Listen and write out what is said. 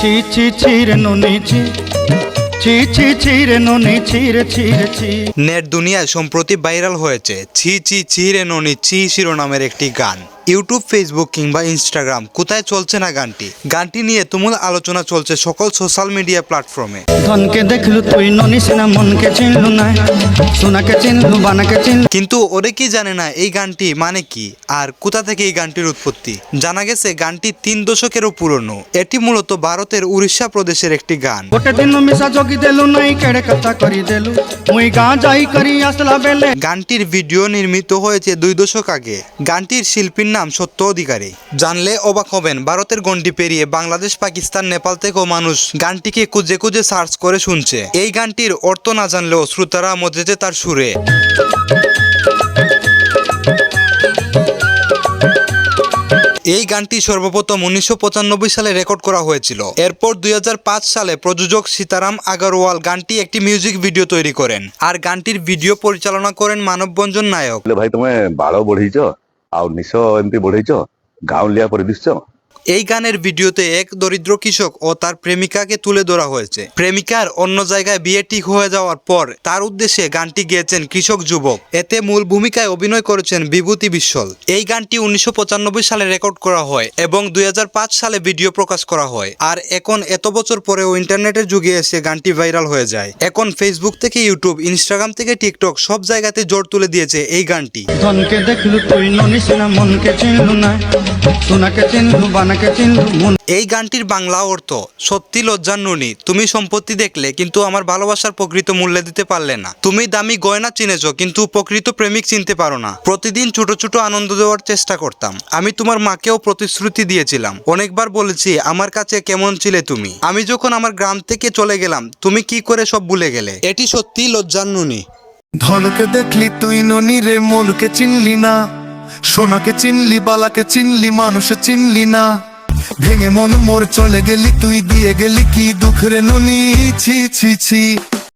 চি চি চি ছি রে, ছি। নেট দুনিয়ায় সম্প্রতি ভাইরাল হয়েছে। ছি ছি ছি রে ননি, ছি শিরোনামের একটি গান। ইউটিউব ফেসবুক কিংবা ইনস্টাগ্রাম কোথায় চলছে না গানটি? গানটি নিয়ে তুমুল আলোচনা চলছে সকল সোশ্যাল মিডিয়া প্ল্যাটফর্মে কিন্তু ওরে কি জানে না এই গানটি মানে কি? আর কোথা থেকে এই গানটির উৎপত্তি? জানা গেছে গানটি তিন দশকেরও পুরনো। এটি মূলত ভারতের উড়িষ্যা প্রদেশের একটি গান। গানটির ভিডিও নির্মিত হয়েছে দুই দশক আগে। গানটির শিল্পীর নাম সত্য অধিকারী। জানলে অবাক হবেন, ভারতের গণ্ডি পেরিয়ে বাংলাদেশ, পাকিস্তান, নেপাল থেকেও মানুষ গানটিকে কুজে কুজে সার্চ করে শুনছে। এই গানটির অর্থ না জানলেও শ্রোতারা মজেছে তার সুরে। এই গানটি সর্বপ্রথম উনিশশো পঁচানব্বই সালে রেকর্ড করা হয়েছিল। এরপর দুই হাজার পাঁচ সালে প্রযোজক সীতারাম আগরওয়াল গানটি একটি মিউজিক ভিডিও তৈরি করেন। আর গানটির ভিডিও পরিচালনা করেন মানববঞ্জন নায়ক। ভাই, তুমি বারো বড়িছ ଆଉ ନିଶ ଏମିତି ବଢେଇଛ ଗାଉଁଲିଆ ପରି ଦିଶୁଛ এই গানের ভিডিওতে এক দরিদ্র কৃষক ও তার প্রেমিকাকে তুলে ধরা হয়েছে। প্রেমিকার অন্য জায়গায় বিয়ে ঠিক হয়ে যাওয়ার পর তার উদ্দেশ্যে গানটি গেয়েছেন কৃষক যুবক। এতে মূল ভূমিকায় অভিনয় করেছেন বিভূতি বিশ্বল। এই গানটি উনিশশো পঁচানব্বই সালে রেকর্ড করা হয় এবং দুই হাজার পাঁচ সালে ভিডিও প্রকাশ করা হয়। আর এখন এত বছর পরেও ইন্টারনেটের যুগে এসে গানটি ভাইরাল হয়ে যায়। এখন ফেসবুক থেকে ইউটিউব ইনস্টাগ্রাম থেকে টিকটক সব জায়গাতে জোর তুলে দিয়েছে এই গানটি। ধনকে তুই মনকে না, সোনাকে মন এই গানটির বাংলা অর্থ সত্যি লজ্জার নুনি। তুমি সম্পত্তি দেখলে কিন্তু আমার ভালোবাসার প্রকৃত মূল্য দিতে পারলে না। তুমি দামি গয়না চিনেছো কিন্তু প্রকৃত প্রেমিক চিনতে পারো না। প্রতিদিন ছোট ছোট আনন্দ দেওয়ার চেষ্টা করতাম। আমি তোমার মাকেও প্রতিশ্রুতি দিয়েছিলাম। অনেকবার বলেছি আমার কাছে কেমন ছিলে তুমি? আমি যখন আমার গ্রাম থেকে চলে গেলাম তুমি কি করে সব ভুলে গেলে? এটি সত্যি লজ্জার নুনি। ধনকে দেখলি তুই ননি রে মনকে চিনলি না। সোনাকে চিনলি বালাকে চিনলি মানুষে চিনলি না। ভেঙে মন মোর চলে গেলি, তুই দিয়ে গেলি কি দুঃখ রে নুনি? ছি ছি ছি।